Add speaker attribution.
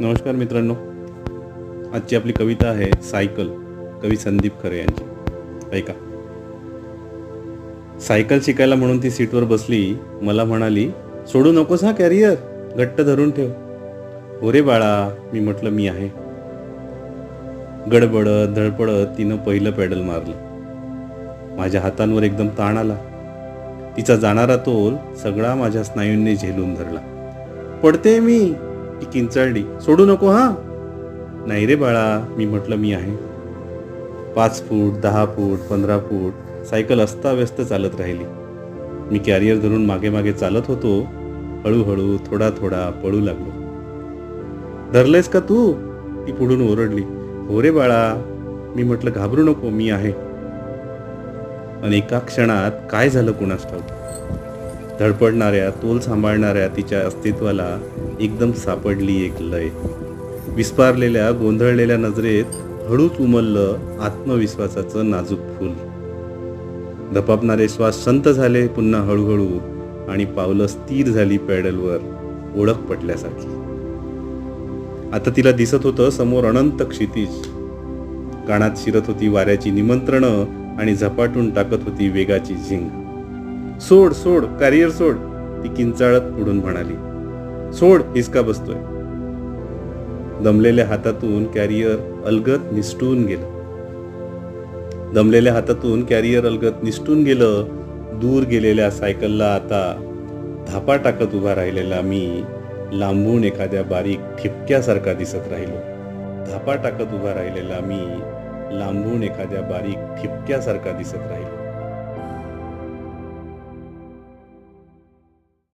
Speaker 1: नमस्कार मित्रांनो. आजची आपली कविता आहे सायकल कवी संदीप खरे यांची. ऐका. सायकल शिकायला म्हणून ती सीटवर बसली मला म्हणाली सोडू नकोस हा कॅरियर घट्ट धरून ठेव. हो रे बाळा मी म्हटलं मी आहे. गडबडत धडपडत तिनं पहिलं पॅडल मारलं. माझ्या हातांवर एकदम ताण आला. तिचा जाणारा तोल सगळा माझ्या स्नायूंनी झेलून धरला. पडते मी ती किंचाळली. सोडू नको हा? नाही रे बाळा मी म्हटलं मी आहे. पाच फूट दहा फूट पंधरा फूट सायकल अस्ताव्यस्त चालत राहिली. मी कॅरियर धरून मागे मागे चालत होतो. हळूहळू थोडा थोडा पळू लागलो. धरलंयस का तू? ती पुढून ओरडली. हो रे बाळा मी म्हटलं घाबरू नको मी आहे. आणि एका क्षणात काय झालं कुणास ठाऊक? धडपडणाऱ्या तोल सांभाळणाऱ्या तिच्या अस्तित्वाला एकदम सापडली एक लय. विस्पारलेल्या गोंधळलेल्या नजरेत हळूच उमललं आत्मविश्वासाचं नाजूक फूल. धपापणारे श्वास संत झाले पुन्हा हळूहळू आणि पावलं स्थिर झाली पॅडलवर ओळख पटल्यासारखी. आता तिला दिसत होतं समोर अनंत क्षितिज. कानात शिरत होती वाऱ्याची निमंत्रणं आणि झपाटून टाकत होती वेगाची झिंग. सोड सोड कॅरियर सोड ती किंचाळत पुढून म्हणाली. सोड हिसका बसतोय. दमलेल्या हातातून कॅरियर अलगत निसटून गेलं. दमलेल्या हातातून कॅरियर अलगत निसटून गेलं दूर गेलेल्या सायकलला आता धापा टाकत उभा राहिलेला मी लांबून एखाद्या बारीक ठिपक्यासारखा दिसत राहिलो. धापा टाकत उभा राहिलेला मी लांबून एखाद्या बारीक ठिपक्यासारखा दिसत राहिलो.